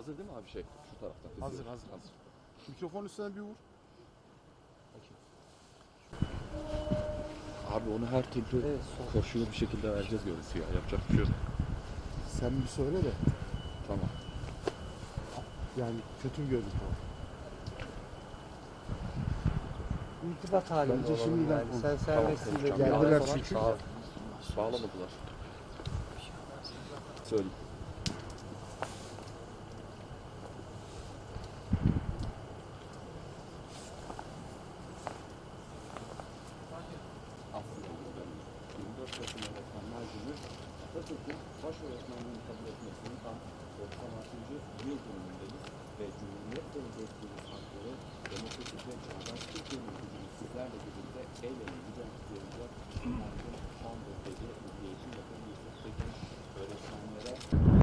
Hazır değil mi abi şey? Şu taraftan. Hazır, Hızlı. hazır. Mikrofon üstüne bir vur. Abi onu her türlü Evet, sol. koşuyor bir şekilde vereceğiz görüntü ya. Yapacak bir şey yok. Sen bir söyle de. Tamam. Yani kötü bir görüntü var. İrtibat halinde Bence olalım şimdiden yani. konuş. Sen serbestsin Tamam, de konuşacağım. Geldiler Sağ- çünkü. Sağ- Sağlamadılar. Söyle. Atatürk'ün baş öğretmenliğini kabul etmesinin tam 96. yıl dönümündeyiz ve Cumhuriyet Devleti'nin hakları demokratik ve çağdaş Türkiye'nin gücünü sizlerle birlikte el ele mücadele edeceğiz. Bunlardan son dedi Milli Eğitim Bakanı Yusuf Tekin öğretmenlere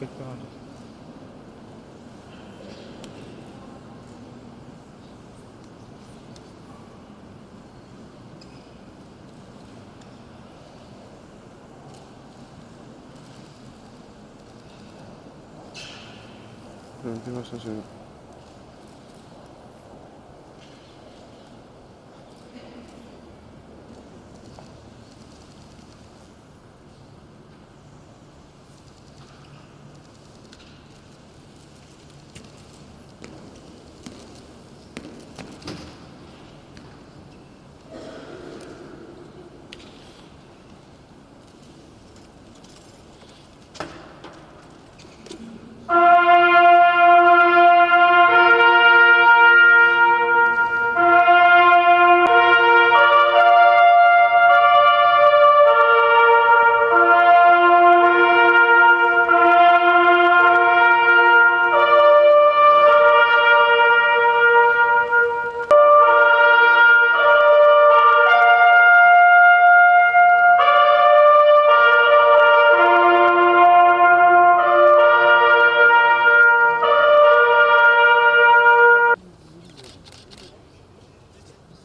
pecados. Gracias, Señor.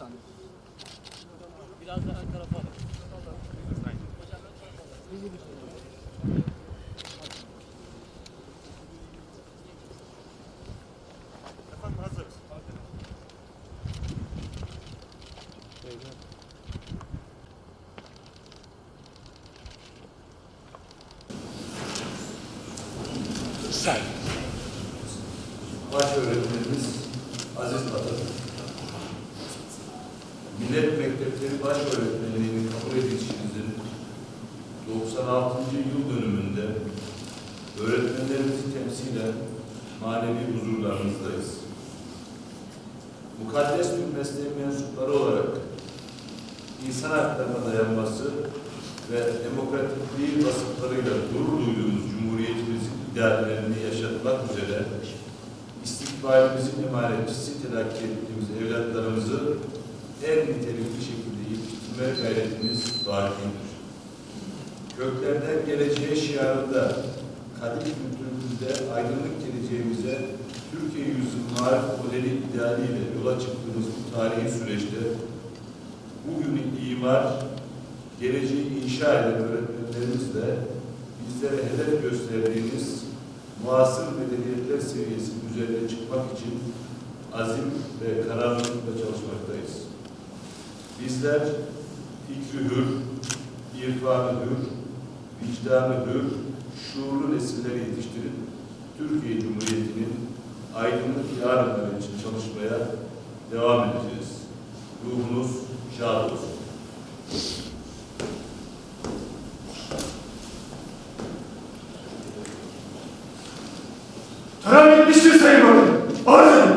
Görüntü başta söyle. baş öğretmenimiz Aziz Atatürk. Millet Mektepleri Baş Öğretmenliğini kabul edilişinizin 96. yıl dönümünde öğretmenlerimizi temsilen manevi huzurlarınızdayız. Mukaddes bir mesleğin mensupları olarak insan haklarına dayanması ve demokratikliği vasıflarıyla gurur duyduğumuz Cumhuriyetimizin ideallerini yaşatmak üzere istikbalimizin emanetçisi telakki ettiğimiz evlatlarımızı en nitelikli şekilde yetiştirme gayretimiz vakidir. Köklerden geleceğe şiarında kadim kültürümüzde aydınlık geleceğimize Türkiye yüzyıl marif modeli idealiyle yola çıktığımız bu tarihi süreçte bugünün imar, geleceği inşa eden öğretmenlerimizle bizlere hedef gösterdiğiniz muasır medeniyetler seviyesinin üzerine çıkmak için azim ve kararlılıkla çalışmaktayız. Bizler fikri hür, irfanı hür, vicdanı hür, şuurlu nesilleri yetiştirip Türkiye Cumhuriyeti'nin aydınlık yarınları için çalışmaya devam edeceğiz. Ruhunuz şad olsun. Tören bitmiştir Sayın Bakanım.